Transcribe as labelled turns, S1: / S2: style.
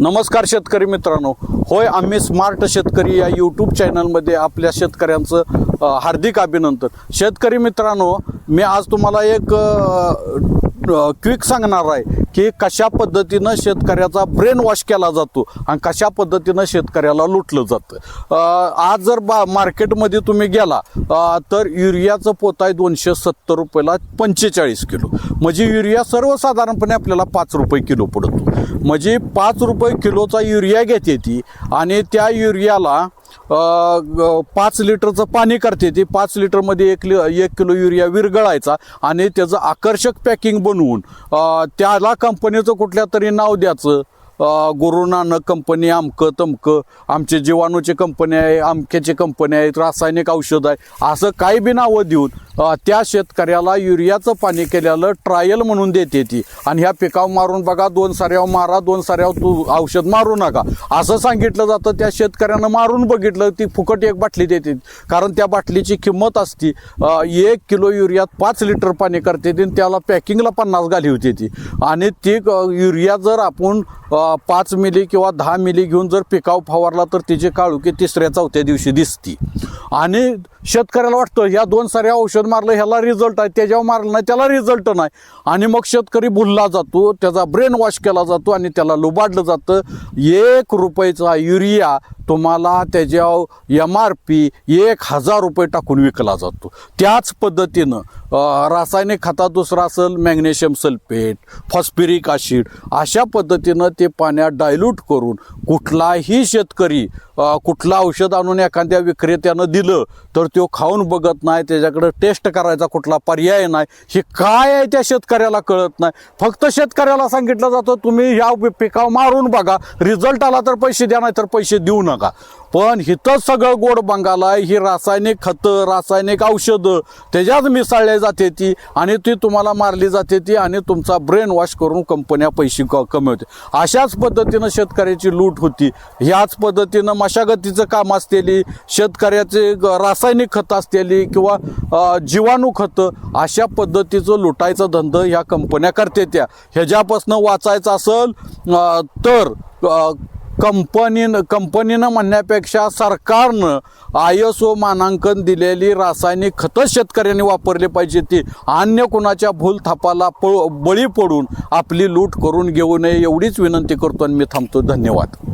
S1: नमस्कार शेतकरी मित्रांनो. होय आम्ही स्मार्ट शेतकरी या यूट्यूब चॅनलमध्ये आपल्या शेतकऱ्यांचं हार्दिक अभिनंदन. शेतकरी मित्रांनो मी आज तुम्हाला एक क्विक सांगणार आहे की कशा पद्धतीनं शेतकऱ्याचा ब्रेन वॉश केला जातो आणि कशा पद्धतीनं शेतकऱ्याला लुटलं जातं. आज जर बा मार्केटमध्ये तुम्ही गेला तर युरियाचं पोत आहे दोनशे सत्तर रुपयाला पंचेचाळीस किलो. म्हणजे युरिया सर्वसाधारणपणे आपल्याला पाच रुपये किलो पडतो. म्हणजे पाच रुपये किलोचा युरिया घेते ती आणि त्या युरियाला पाच लिटरचं पाणी करते ती. पाच लिटरमध्ये एक लि एक किलो युरिया विरघळायचा आणि त्याचं आकर्षक पॅकिंग बनवून त्याला कंपनीचं कुठल्या तरी नाव द्यायचं. गुरुनानक कंपनी अमकं तमकं आमचे जीवाणूचे कंपनी आहे अमक्याचे कंपनी आहेत रासायनिक औषध आहे असं काही बी नावं देऊन त्या शेतकऱ्याला युरियाचं पाणी केलेलं ट्रायल म्हणून देते ती. आणि ह्या पिकावर मारून बघा दोन साऱ्यावर मारा दोन साऱ्यावर तू औषध मारू नका. असं सांगितलं जातं त्या शेतकऱ्यानं मारून बघितलं ती फुकट एक बाटली देते. कारण त्या बाटलीची किंमत असती एक किलो युरियात पाच लिटर पाणी करते ती आणि त्याला पॅकिंगला पन्नास घाली होती ती. आणि ती युरिया जर आपण पाच मिली किंवा दहा मिली घेऊन जर पिकाव फवारला तर तिची काळुकी तिसऱ्या चौथ्या दिवशी दिसती. आणि शेतकऱ्याला वाटतं ह्या दोन साऱ्या औषध मारलं ह्याला रिझल्ट आहे. त्याच्यावर मारलं नाही त्याला रिझल्ट नाही. आणि मग शेतकरी भुलला जातो त्याचा ब्रेन वॉश केला जातो आणि त्याला लुबाडलं जातं. एक रुपयाचा युरिया तुम्हाला त्याच्यावर एम आर पी एक हजार रुपये टाकून विकला जातो. त्याच पद्धतीनं रासायनिक खतात दुसरा असेल मॅग्नेशियम सल्फेट फॉस्फिरिक ॲसिड अशा पद्धतीनं ते पाण्यात डायल्यूट करून कुठलाही शेतकरी कुठला औषध आणून एखाद्या विक्रेत्यानं दिलं तर तो खाऊन बघत नाही त्याच्याकडे टेस्ट करायचा कुठला पर्याय नाही. हे काय आहे त्या शेतकऱ्याला कळत नाही. फक्त शेतकऱ्याला सांगितलं जातं तुम्ही ह्या पिकावर मारून बघा. रिझल्ट आला तर पैसे द्या नाही तर पैसे देऊ नका. पण हिथं सगळं गोड बंगाला ही रासायनिक खतं रासायनिक औषधं त्याच्यात मिसळल्या जाते ती आणि ती तुम्हाला मारली जाते ती आणि तुमचा ब्रेन वॉश करून कंपन्या पैसे क- कमवते अशाच पद्धतीनं शेतकऱ्याची लूट होती. ह्याच पद्धतीनं मशागतीचं काम असतेली शेतकऱ्याचे ग- रासायनिक खतं असतेली किंवा जीवाणू खतं अशा पद्धतीचं लुटायचं धंदा ह्या कंपन्या करते त्या. ह्याच्यापासून वाचायचं असेल तर कंपनीनं कंपनीनं म्हणण्यापेक्षा सरकारनं आय एस ओ मानांकन दिलेली रासायनिक खतं शेतकऱ्यांनी वापरली पाहिजे ती. अन्य कुणाच्या भूल थापाला प बळी पडून आपली लूट करून घेऊ नये एवढीच विनंती करतो आणि मी थांबतो. धन्यवाद.